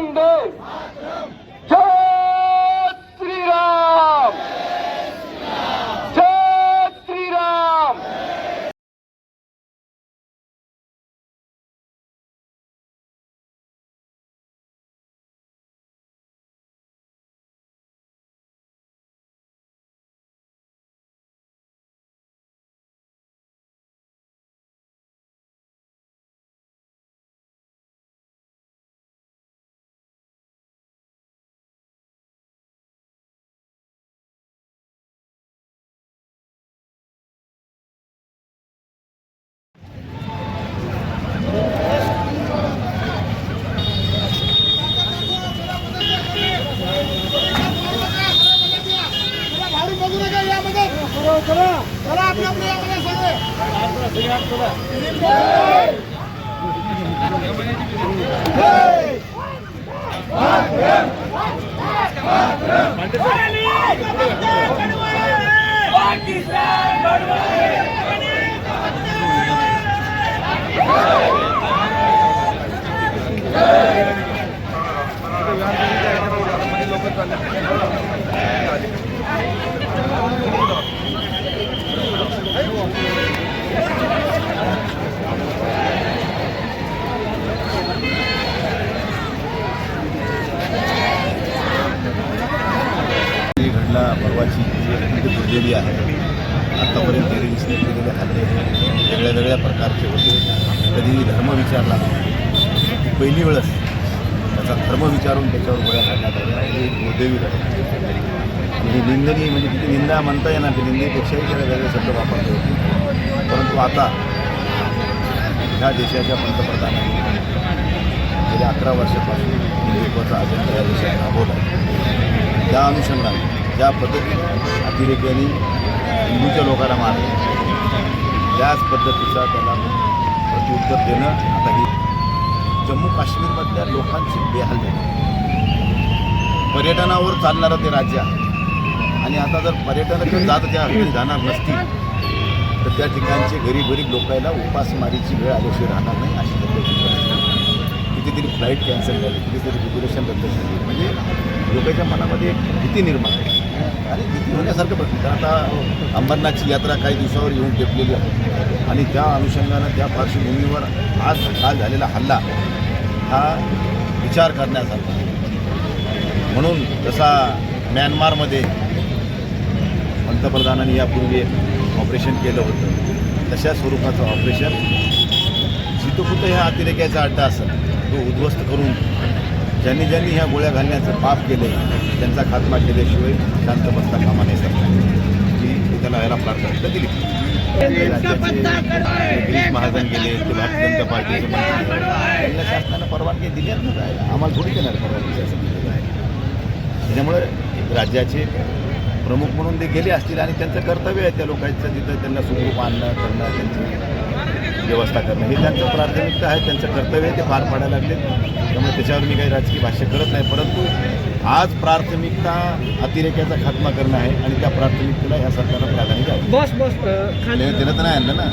mundo. Gracias. आहे. आत्तापर्यंत टेररिस्टने केलेले खाते वेगळ्या वेगळ्या प्रकारचे होते. कधीही धर्म विचारला नाही. पहिली वेळच त्याचा धर्म विचारून त्याच्यावर गोळ्या काढण्यात आल्या. हे एक दुर्दैवी घटना आणि ही निंदनीय म्हणजे तिथे निंदा म्हणता येणार की निंदेपेक्षाही त्याला वेगळे शब्द वापरले होते. परंतु आता ह्या देशाच्या पंतप्रधानांनी गेल्या अकरा वर्षापासून हिंदुत्वाचा अजेंडा या देशात राबवला त्या अनुषंगाने ज्या पद्धतीने अतिरेक्यांनी हिंदूच्या लोकांना मारले त्याच पद्धतीचा त्याला प्रत्युत्तर देणं आता ही जम्मू काश्मीरमधल्या लोकांची बेहाल झाली. पर्यटनावर चालणारं ते राज्य आहे. आणि आता जर पर्यटनाकडे जात त्या घरी जाणार नसतील तर त्या ठिकाणचे गरीब गरीब लोकांना उपासमारीची वेळ आल्याशिवाय राहणार नाही अशी पद्धती कितीतरी फ्लाईट कॅन्सल झाली कितीतरी रिझर्वेशन रद्द झाली. म्हणजे लोकांच्या मनामध्ये एक भीती निर्माण आहे आणि भीती होण्यासारखं प्रश्न आता अंबरनाथची यात्रा काही दिवसावर येऊन टेपलेली आहे. आणि त्या अनुषंगानं त्या पार्श्वभूमीवर आज काल झालेला हल्ला हा विचार करण्यासारखा म्हणून जसा म्यानमारमध्ये पंतप्रधानांनी यापूर्वी ऑपरेशन केलं होतं तशा स्वरूपाचं ऑपरेशन जिथं कुठं ह्या अतिरेक्याचा अड्डा असेल तो उद्ध्वस्त करून ज्यांनी ज्यांनी ह्या गोळ्या घालण्याचं पाप केले त्यांचा खात्मा केल्याशिवाय शांत बसता कामा नाही सरकार की त्याला याला प्रार्थना दिली गिरीश महाजन गेले ते भारतीय जनता पार्टीचे त्यांना शासनानं परवानगी दिली ना जायला आम्हाला थोडी देणार परवानगी शासन. दिली जायला त्याच्यामुळे राज्याचे प्रमुख म्हणून ते गेले असतील आणि त्यांचं कर्तव्य आहे त्या लोकांचं तिथं त्यांना सुखरूप आणणं करणं त्यांची व्यवस्था करणं. हे त्यांचं प्राथमिकता आहे त्यांचं कर्तव्य आहे ते पार पाडायला लागले. त्यामुळे त्याच्यावर मी काही राजकीय भाष्य करत नाही. परंतु आज प्राथमिकता अतिरेक्याचा खात्मा करणं आहे आणि त्या प्राथमिकतेला ह्या सरकारनं प्राधान्य द्यावं. बॉस बॉस नाही आणलं ना.